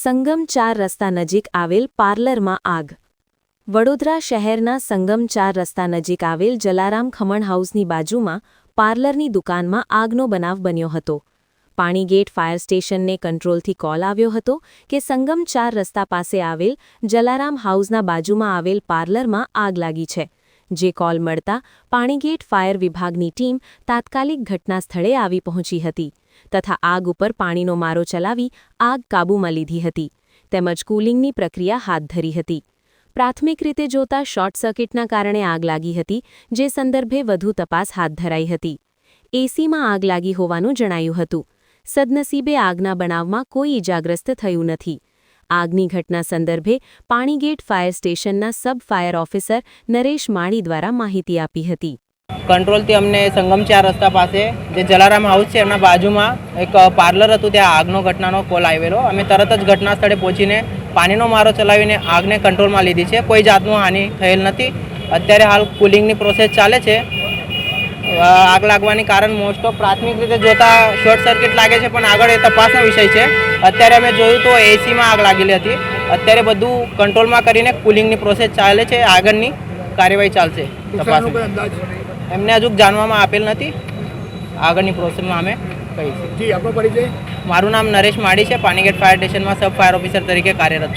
સંગમ ચાર રસ્તા નજીક આવેલ પાર્લરમાં આગ. વડોદરા શહેરના સંગમ ચાર રસ્તા નજીક આવેલ જલારામ ખમણ હાઉસની બાજુમાં પાર્લરની દુકાનમાં આગનો બનાવ બન્યો હતો. પાણીગેટ ફાયર સ્ટેશનને કંટ્રોલથી કોલ આવ્યો હતો કે સંગમ ચાર રસ્તા પાસે આવેલ જલારામ હાઉસના બાજુમાં આવેલ પાર્લરમાં આગ લાગી છે. જે કોલ મળતા પાણીગેટ ફાયર વિભાગની ટીમ તાત્કાલિક ઘટના સ્થળે આવી પહોંચી હતી તથા આગ ઉપર પાણીનો મારો ચલાવી આગ કાબૂમાં લીધી હતી તેમજ કુલિંગની પ્રક્રિયા હાથ ધરી હતી. પ્રાથમિક રીતે જોતા શોર્ટ સર્કિટના કારણે આગ લાગી હતી, જે સંદર્ભે વધુ તપાસ હાથ ધરાઈ હતી. એસીમાં આગ લાગી હોવાનું જણાયું હતું. સદનસીબે આગના બનાવમાં કોઈ ઇજાગ્રસ્ત થયું નથી. આગની ઘટના સંદર્ભે પાણીગેટ ફાયર સ્ટેશનના sub fire officer Naresh Mali દ્વારા માહિતી આપી હતી. કંટ્રોલથી અમને સંગમ રસ્તા પાસે, જે જલારામ હાઉસ છે, એમના બાજુમાં એક પાર્લર હતું, ત્યાં આગનો ઘટનાનો કોલ આવેલો. અમે તરત જ ઘટના સ્થળે પહોંચીને પાણીનો મારો ચલાવીને આગને કંટ્રોલમાં લીધી છે. કોઈ જાતનું હાનિ થયેલ નથી. અત્યારે હાલ કુલિંગની પ્રોસેસ ચાલે છે. આગ લાગવાની કારણ મોસ્ટ ઓફ પ્રાથમિક રીતે જોતા શોર્ટ સર્કિટ લાગે છે પણ આગળ એ તપાસનો વિષય છે. અત્યારે અમે જોયું તો એસીમાં આગ લાગેલી હતી. અત્યારે બધું કંટ્રોલમાં કરીને કુલિંગની પ્રોસેસ ચાલે છે આગળની કાર્યવાહી ચાલશે તપાસ એમને હજુ જાણવામાં આપેલ નથી. આગળની પ્રોસેસમાં અમે કહીશું. મારું નામ નરેશ માડી છે પાણીગેટ ફાયર સ્ટેશનમાં સબ ફાયર ઓફિસર તરીકે કાર્યરત